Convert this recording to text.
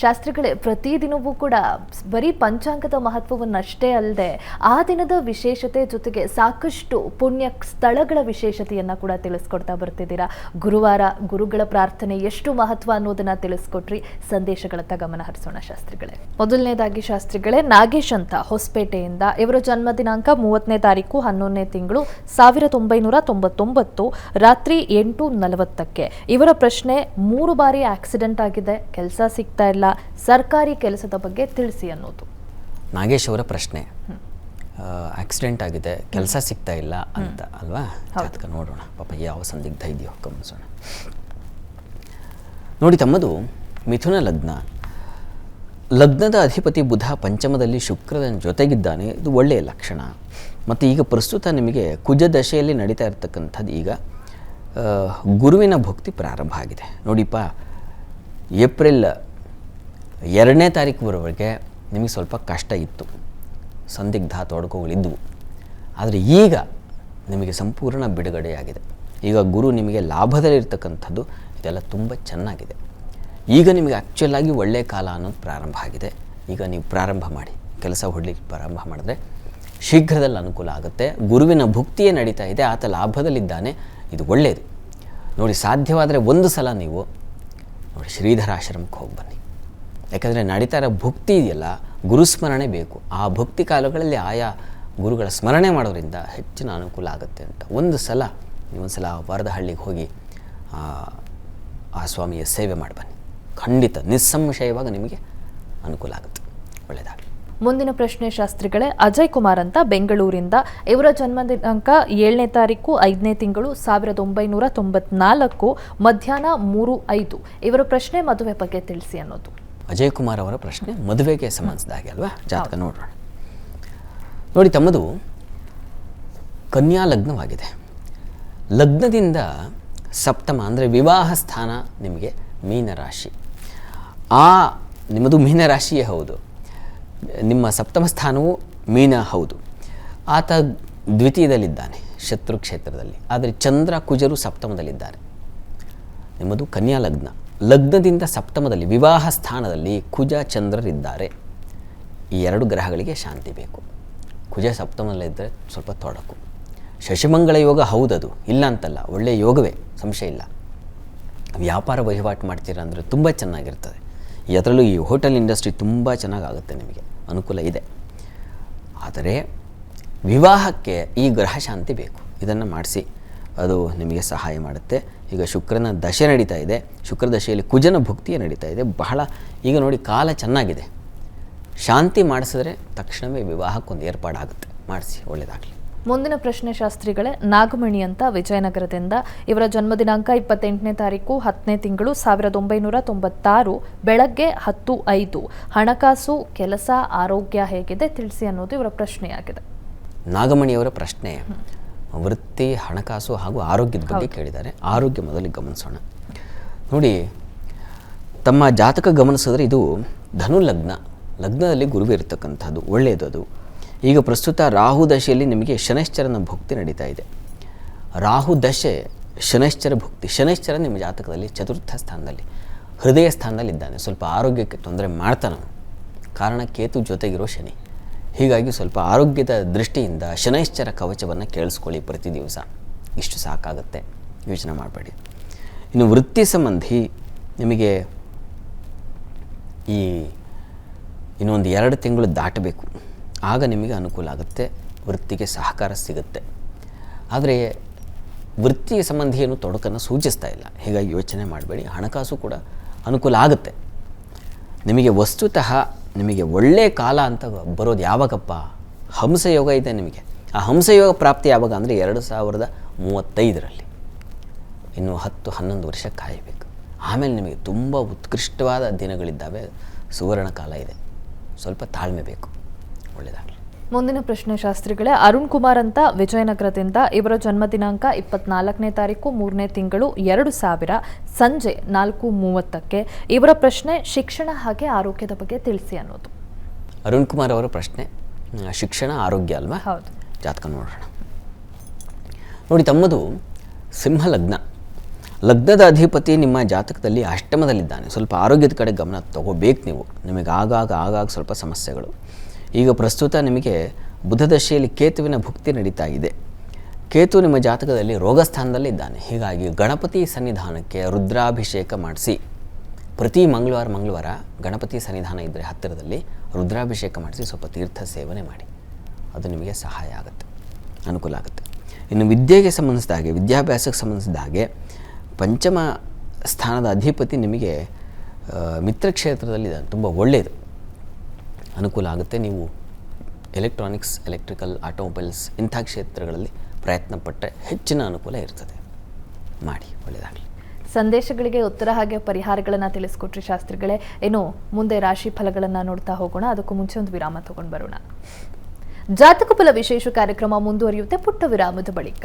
ಶಾಸ್ತ್ರಿಗಳೇ ಪ್ರತಿದಿನವೂ ಕೂಡ ಬರೀ ಪಂಚಾಂಗದ ಮಹತ್ವವನ್ನಷ್ಟೇ ಅಲ್ಲದೆ ಆ ದಿನದ ವಿಶೇಷತೆ ಜೊತೆಗೆ ಸಾಕಷ್ಟು ಪುಣ್ಯ ಸ್ಥಳಗಳ ವಿಶೇಷತೆಯನ್ನ ಕೂಡ ತಿಳಿಸ್ಕೊಡ್ತಾ ಬರ್ತಿದ್ದೀರಾ. ಗುರುವಾರ ಗುರುಗಳ ಪ್ರಾರ್ಥನೆ ಎಷ್ಟು ಮಹತ್ವ ಅನ್ನೋದನ್ನ ತಿಳಿಸ್ಕೊಟ್ರಿ. ಸಂದೇಶಗಳತ್ತ ಗಮನ ಹರಿಸೋಣ ಶಾಸ್ತ್ರಿಗಳೇ. ಮೊದಲನೇದಾಗಿ ಶಾಸ್ತ್ರಿಗಳೇ, ನಾಗೇಶ್ ಅಂತ ಹೊಸಪೇಟೆಯಿಂದ ಇವರ ಜನ್ಮ ದಿನಾಂಕ ಮೂವತ್ತನೇ ತಾರೀಕು ಹನ್ನೊಂದನೇ ತಿಂಗಳು ಸಾವಿರದ ಒಂಬೈನೂರ ತೊಂಬತ್ತೊಂಬತ್ತು, ರಾತ್ರಿ ಎಂಟು ನಲವತ್ತಕ್ಕೆ. ಇವರ ಪ್ರಶ್ನೆ, ಮೂರು ಬಾರಿ ಆಕ್ಸಿಡೆಂಟ್ ಆಗಿದೆ, ಕೆಲಸ ಸಿಗ್ತಾ ಇಲ್ಲ ಸರ್ಕಾರಿ ಕೆಲಸದ ಬಗ್ಗೆ ತಿಳಿಸಿ ಅನ್ನೋದು. ನಾಗೇಶ್ ಅವರ ಪ್ರಶ್ನೆ. ಆಕ್ಸಿಡೆಂಟ್ ಆಗಿದೆ ಕೆಲಸ ಸಿಗ್ತಾ ಇಲ್ಲ ಅಂತ ಅಲ್ವಾ? ಅದಕ್ಕೆ ನೋಡೋಣ. ಪಾಪ ಯಾವ ಸಂದಿಗ್ಧ ಇದೆಯೋ ಗಮನಿಸೋಣ. ನೋಡಿ ತಮ್ಮದು ಮಿಥುನ ಲಗ್ನ. ಲಗ್ನದ ಅಧಿಪತಿ ಬುಧ ಪಂಚಮದಲ್ಲಿ ಶುಕ್ರದ ಜೊತೆಗಿದ್ದಾನೆ. ಇದು ಒಳ್ಳೆಯ ಲಕ್ಷಣ. ಮತ್ತು ಈಗ ಪ್ರಸ್ತುತ ನಿಮಗೆ ಕುಜ ದಶೆಯಲ್ಲಿ ನಡೀತಾ ಇರತಕ್ಕಂಥದ್ದು ಈಗ ಗುರುವಿನ ಭಕ್ತಿ ಪ್ರಾರಂಭ ಆಗಿದೆ. ನೋಡಿಪ್ಪ ಏಪ್ರಿಲ್ ಎರಡನೇ ತಾರೀಕುವರೆಗೆ ನಿಮಗೆ ಸ್ವಲ್ಪ ಕಷ್ಟ ಇತ್ತು. ಸಂದಿಗ್ಧ ತೊಡಕುಗಳಿದ್ದವು ಆದರೆ ಈಗ ನಿಮಗೆ ಸಂಪೂರ್ಣ ಬಿಡುಗಡೆಯಾಗಿದೆ. ಈಗ ಗುರು ನಿಮಗೆ ಲಾಭದಲ್ಲಿರ್ತಕ್ಕಂಥದ್ದು ಇದೆಲ್ಲ ತುಂಬ ಚೆನ್ನಾಗಿದೆ. ಈಗ ನಿಮಗೆ ಆ್ಯಕ್ಚುಲ್ ಆಗಿ ಒಳ್ಳೆಯ ಕಾಲ ಅನ್ನೋದು ಪ್ರಾರಂಭ ಆಗಿದೆ. ಈಗ ನೀವು ಪ್ರಾರಂಭ ಮಾಡಿ. ಕೆಲಸ ಹೊಡಲಿಕ್ಕೆ ಪ್ರಾರಂಭ ಮಾಡಿದ್ರೆ ಶೀಘ್ರದಲ್ಲಿ ಅನುಕೂಲ ಆಗುತ್ತೆ. ಗುರುವಿನ ಭುಕ್ತಿಯೇ ನಡೀತಾ ಇದೆ. ಆತ ಲಾಭದಲ್ಲಿದ್ದಾನೆ. ಇದು ಒಳ್ಳೆಯದು ನೋಡಿ, ಸಾಧ್ಯವಾದರೆ ಒಂದು ಸಲ ನೀವು ನೋಡಿ ಶ್ರೀಧರಾಶ್ರಮಕ್ಕೆ ಹೋಗಿ ಬನ್ನಿ. ಯಾಕಂದರೆ ನಡೀತಾ ಇರೋ ಭಕ್ತಿ ಇದೆಯಲ್ಲ ಗುರುಸ್ಮರಣೆ ಬೇಕು. ಆ ಭಕ್ತಿ ಕಾಲಗಳಲ್ಲಿ ಆಯಾ ಗುರುಗಳ ಸ್ಮರಣೆ ಮಾಡೋದ್ರಿಂದ ಹೆಚ್ಚಿನ ಅನುಕೂಲ ಆಗುತ್ತೆ ಅಂತ. ಒಂದು ಸಲ ನೀವೊಂದು ಸಲ ವರದಹಳ್ಳಿಗೆ ಹೋಗಿ ಆ ಸ್ವಾಮಿಯ ಸೇವೆ ಮಾಡಿ ಬನ್ನಿ. ಖಂಡಿತ, ನಿಸ್ಸಂಶಯವಾಗಿ ನಿಮಗೆ ಅನುಕೂಲ ಆಗುತ್ತೆ. ಒಳ್ಳೆಯದಾಗಲಿ. ಮುಂದಿನ ಪ್ರಶ್ನೆ ಶಾಸ್ತ್ರಿಗಳೇ, ಅಜಯ್ ಕುಮಾರ್ ಅಂತ ಬೆಂಗಳೂರಿಂದ. ಇವರ ಜನ್ಮ ದಿನಾಂಕ ಏಳನೇ ತಾರೀಕು, ಐದನೇ ತಿಂಗಳು ಸಾವಿರದ ಒಂಬೈನೂರ ತೊಂಬತ್ನಾಲ್ಕು, ಮಧ್ಯಾಹ್ನ ಮೂರು ಐದು. ಇವರ ಪ್ರಶ್ನೆ ಮದುವೆ ಬಗ್ಗೆ ತಿಳಿಸಿ ಅನ್ನೋದು. ಅಜಯ್ ಕುಮಾರ್ ಅವರ ಪ್ರಶ್ನೆ ಮದುವೆಗೆ ಸಂಬಂಧಿಸಿದ ಹಾಗೆ ಅಲ್ವಾ ಜಾತಕ ನೋಡೋಣ. ನೋಡಿ ತಮ್ಮದು ಕನ್ಯಾ ಲಗ್ನವಾಗಿದೆ ಲಗ್ನದಿಂದ ಸಪ್ತಮ ಅಂದರೆ ವಿವಾಹ ಸ್ಥಾನ ನಿಮಗೆ ಮೀನರಾಶಿ. ಆ ನಿಮ್ಮದು ಮೀನರಾಶಿಯೇ ಹೌದು. ನಿಮ್ಮ ಸಪ್ತಮ ಸ್ಥಾನವು ಮೀನ ಹೌದು. ಆತ ದ್ವಿತೀಯದಲ್ಲಿದ್ದಾನೆ ಶತ್ರು ಕ್ಷೇತ್ರದಲ್ಲಿ. ಆದರೆ ಚಂದ್ರ ಕುಜರು ಸಪ್ತಮದಲ್ಲಿದ್ದಾರೆ. ನಿಮ್ಮದು ಕನ್ಯಾ ಲಗ್ನ ಲಗ್ನದಿಂದ ಸಪ್ತಮದಲ್ಲಿ, ವಿವಾಹ ಸ್ಥಾನದಲ್ಲಿ ಕುಜ ಚಂದ್ರರಿದ್ದಾರೆ. ಈ ಎರಡು ಗ್ರಹಗಳಿಗೆ ಶಾಂತಿ ಬೇಕು. ಕುಜ ಸಪ್ತಮದಲ್ಲಿದ್ದರೆ ಸ್ವಲ್ಪ ತೊಡಕು. ಶಶಿಮಂಗಳ ಯೋಗ ಹೌದದು, ಇಲ್ಲ ಅಂತಲ್ಲ ಒಳ್ಳೆಯ ಯೋಗವೇ, ಸಂಶಯ ಇಲ್ಲ. ವ್ಯಾಪಾರ ವಹಿವಾಟು ಮಾಡ್ತೀರಾ ಅಂದರೆ ತುಂಬ ಚೆನ್ನಾಗಿರ್ತದೆ. ಅದರಲ್ಲೂ ಈ ಹೋಟೆಲ್ ಇಂಡಸ್ಟ್ರಿ ತುಂಬ ಚೆನ್ನಾಗಾಗುತ್ತೆ ನಿಮಗೆ, ಅನುಕೂಲ ಇದೆ. ಆದರೆ ವಿವಾಹಕ್ಕೆ ಈ ಗ್ರಹ ಶಾಂತಿ ಬೇಕು, ಇದನ್ನು ಮಾಡಿಸಿ. ಅದು ನಿಮಗೆ ಸಹಾಯ ಮಾಡುತ್ತೆ. ಈಗ ಶುಕ್ರನ ದಶೆ ನಡೀತಾ ಇದೆ. ಶುಕ್ರ ದಶೆಯಲ್ಲಿ ಕುಜನ ಭುಕ್ತಿಯ ನಡೀತಾ ಇದೆ. ಬಹಳ ಈಗ ನೋಡಿ ಕಾಲ ಚೆನ್ನಾಗಿದೆ. ಶಾಂತಿ ಮಾಡಿಸಿದ್ರೆ ತಕ್ಷಣವೇ ವಿವಾಹಕ್ಕೊಂದು ಏರ್ಪಾಡಾಗುತ್ತೆ. ಮಾಡಿಸಿ ಒಳ್ಳೆಯದಾಗಲಿ ಮುಂದಿನ ಪ್ರಶ್ನೆ ಶಾಸ್ತ್ರಿಗಳೇ ನಾಗಮಣಿ ಅಂತ ವಿಜಯನಗರದಿಂದ ಇವರ ಜನ್ಮ ದಿನಾಂಕ ಇಪ್ಪತ್ತೆಂಟನೇ ತಾರೀಕು ಹತ್ತನೇ ತಿಂಗಳು ಸಾವಿರದ ಒಂಬೈನೂರ ತೊಂಬತ್ತಾರು ಬೆಳಗ್ಗೆ ಹತ್ತು ಐದು. ಹಣಕಾಸು ಕೆಲಸ ಆರೋಗ್ಯ ಹೇಗಿದೆ ತಿಳಿಸಿ ಅನ್ನೋದು ಇವರ ಪ್ರಶ್ನೆಯಾಗಿದೆ. ನಾಗಮಣಿಯವರ ಪ್ರಶ್ನೆ. ವೃತ್ತಿ ಹಣಕಾಸು ಹಾಗೂ ಆರೋಗ್ಯದ ಬಗ್ಗೆ ಕೇಳಿದ್ದಾರೆ. ಆರೋಗ್ಯ ಮೊದಲಿಗೆ ಗಮನಿಸೋಣ. ನೋಡಿ ತಮ್ಮ ಜಾತಕ ಗಮನಿಸಿದ್ರೆ ಇದು ಧನು ಲಗ್ನ ಲಗ್ನದಲ್ಲಿ ಗುರುವೆ ಇರತಕ್ಕಂಥದ್ದು ಒಳ್ಳೆಯದು ಅದು. ಈಗ ಪ್ರಸ್ತುತ ರಾಹು ದಶೆಯಲ್ಲಿ ನಿಮಗೆ ಶನೈಶ್ಚರನ ಭುಕ್ತಿ ನಡೀತಾ ಇದೆ. ರಾಹು ದಶೆ ಶನೈಶ್ಚರ ಭುಕ್ತಿ. ಶನೈಶ್ಚರ ನಿಮ್ಮ ಜಾತಕದಲ್ಲಿ ಚತುರ್ಥ ಸ್ಥಾನದಲ್ಲಿ ಹೃದಯ ಸ್ಥಾನದಲ್ಲಿ ಇದ್ದಾನೆ ಸ್ವಲ್ಪ ಆರೋಗ್ಯಕ್ಕೆ ತೊಂದರೆ ಮಾಡ್ತಾನೆ ಕಾರಣ ಕೇತು ಜೊತೆಗಿರೋ ಶನಿ. ಹೀಗಾಗಿ ಸ್ವಲ್ಪ ಆರೋಗ್ಯದ ದೃಷ್ಟಿಯಿಂದ ಶನೈಶ್ಚರ ಕವಚವನ್ನು ಕೇಳಿಸ್ಕೊಳ್ಳಿ ಪ್ರತಿ ದಿವಸ. ಇಷ್ಟು ಸಾಕಾಗುತ್ತೆ. ಯೋಚನೆ ಮಾಡಬೇಡಿ. ಇನ್ನು ವೃತ್ತಿ ಸಂಬಂಧಿ ನಿಮಗೆ ಈ ಇನ್ನೊಂದು ಎರಡು ತಿಂಗಳು ದಾಟಬೇಕು. ಆಗ ನಿಮಗೆ ಅನುಕೂಲ ಆಗುತ್ತೆ. ವೃತ್ತಿಗೆ ಸಹಕಾರ ಸಿಗುತ್ತೆ. ಆದರೆ ವೃತ್ತಿ ಸಂಬಂಧಿ ಏನು ತೊಡಕನ್ನು ಸೂಚಿಸ್ತಾ ಇಲ್ಲ. ಹೀಗಾಗಿ ಯೋಚನೆ ಮಾಡಬೇಡಿ. ಹಣಕಾಸು ಕೂಡ ಅನುಕೂಲ ಆಗುತ್ತೆ. ನಿಮಗೆ ವಸ್ತುತಃ ನಿಮಗೆ ಒಳ್ಳೆಯ ಕಾಲ ಅಂತ ಬರೋದು ಯಾವಾಗಪ್ಪ? ಹಂಸಯೋಗ ಇದೆ ನಿಮಗೆ. ಆ ಹಂಸಯೋಗ ಪ್ರಾಪ್ತಿ ಯಾವಾಗ ಅಂದರೆ ಎರಡು ಸಾವಿರದ ಮೂವತ್ತೈದರಲ್ಲಿ. ಇನ್ನು ಹತ್ತು, ಹನ್ನೊಂದು ವರ್ಷ ಕಾಯಬೇಕು. ಆಮೇಲೆ ನಿಮಗೆ ತುಂಬ ಉತ್ಕೃಷ್ಟವಾದ ದಿನಗಳಿದ್ದಾವೆ. ಸುವರ್ಣ ಕಾಲ ಇದೆ. ಸ್ವಲ್ಪ ತಾಳ್ಮೆ ಬೇಕು. ಒಳ್ಳೆಯದಾಗಲಿ ಮುಂದಿನ ಪ್ರಶ್ನೆ ಶಾಸ್ತ್ರಿಗಳೇ ಅರುಣ್ ಕುಮಾರ್ ಅಂತ ವಿಜಯನಗರದಿಂದ ಇವರ ಜನ್ಮ ದಿನಾಂಕ ಇಪ್ಪತ್ನಾಲ್ಕನೇ ತಾರೀಕು ಮೂರನೇ ತಿಂಗಳು ಎರಡು ಸಾವಿರ ಸಂಜೆ ನಾಲ್ಕು ಮೂವತ್ತಕ್ಕೆ. ಇವರ ಪ್ರಶ್ನೆ ಶಿಕ್ಷಣ ಹಾಗೆ ಆರೋಗ್ಯದ ಬಗ್ಗೆ ತಿಳಿಸಿ ಅನ್ನೋದು. ಅರುಣ್ ಕುಮಾರ್ ಅವರ ಪ್ರಶ್ನೆ ಶಿಕ್ಷಣ ಆರೋಗ್ಯ ಅಲ್ವಾ? ಹೌದು. ಜಾತಕ ನೋಡೋಣ. ನೋಡಿ ತಮ್ಮದು ಸಿಂಹ ಲಗ್ನ ಲಗ್ನದ ಅಧಿಪತಿ ನಿಮ್ಮ ಜಾತಕದಲ್ಲಿ ಅಷ್ಟಮದಲ್ಲಿದ್ದಾನೆ. ಸ್ವಲ್ಪ ಆರೋಗ್ಯದ ಕಡೆ ಗಮನ ತಗೋಬೇಕು ನೀವು. ನಿಮಗೆ ಆಗಾಗ ಆಗಾಗ ಸ್ವಲ್ಪ ಸಮಸ್ಯೆಗಳು. ಈಗ ಪ್ರಸ್ತುತ ನಿಮಗೆ ಬುಧದಶೆಯಲ್ಲಿ ಕೇತುವಿನ ಭುಕ್ತಿ ನಡೀತಾ ಇದೆ. ಕೇತು ನಿಮ್ಮ ಜಾತಕದಲ್ಲಿ ರೋಗಸ್ಥಾನದಲ್ಲಿ ಇದ್ದಾನೆ ಹೀಗಾಗಿ ಗಣಪತಿ ಸನ್ನಿಧಾನಕ್ಕೆ ರುದ್ರಾಭಿಷೇಕ ಮಾಡಿಸಿ. ಪ್ರತಿ ಮಂಗಳವಾರ ಮಂಗಳವಾರ ಗಣಪತಿ ಸನ್ನಿಧಾನ ಇದ್ದರೆ ಹತ್ತಿರದಲ್ಲಿ ರುದ್ರಾಭಿಷೇಕ ಮಾಡಿಸಿ ಸ್ವಲ್ಪ ತೀರ್ಥ ಸೇವನೆ ಮಾಡಿ. ಅದು ನಿಮಗೆ ಸಹಾಯ ಆಗುತ್ತೆ. ಅನುಕೂಲ ಆಗುತ್ತೆ. ಇನ್ನು ವಿದ್ಯೆಗೆ ಸಂಬಂಧಿಸಿದ ಹಾಗೆ, ವಿದ್ಯಾಭ್ಯಾಸಕ್ಕೆ ಸಂಬಂಧಿಸಿದ ಹಾಗೆ ಪಂಚಮ ಸ್ಥಾನದ ಅಧಿಪತಿ ನಿಮಗೆ ಮಿತ್ರ ಕ್ಷೇತ್ರದಲ್ಲಿ ತುಂಬ ಒಳ್ಳೆಯದು. ಅನುಕೂಲ ಆಗುತ್ತೆ. ನೀವು ಎಲೆಕ್ಟ್ರಾನಿಕ್ಸ್ ಎಲೆಕ್ಟ್ರಿಕಲ್ ಆಟೋಮೊಬೈಲ್ಸ್ ಇಂಥ ಕ್ಷೇತ್ರಗಳಲ್ಲಿ ಪ್ರಯತ್ನ ಪಟ್ಟರೆ ಹೆಚ್ಚಿನ ಅನುಕೂಲ ಇರ್ತದೆ. ಮಾಡಿ ಒಳ್ಳೆಯದಾಗಲಿ ಸಂದೇಶಗಳಿಗೆ ಉತ್ತರ ಹಾಗೆ ಪರಿಹಾರಗಳನ್ನು ತಿಳಿಸ್ಕೊಟ್ರಿ ಶಾಸ್ತ್ರಿಗಳೇ. ಏನು ಮುಂದೆ ರಾಶಿ ಫಲಗಳನ್ನು ನೋಡ್ತಾ ಹೋಗೋಣ. ಅದಕ್ಕೂ ಮುಂಚೆ ಒಂದು ವಿರಾಮ ತಗೊಂಡು ಬರೋಣ. ಜಾತಕ ಫಲ ವಿಶೇಷ ಕಾರ್ಯಕ್ರಮ ಮುಂದುವರಿಯುತ್ತೆ. ಪುಟ್ಟ ವಿರಾಮದ ಬಳಿಕ.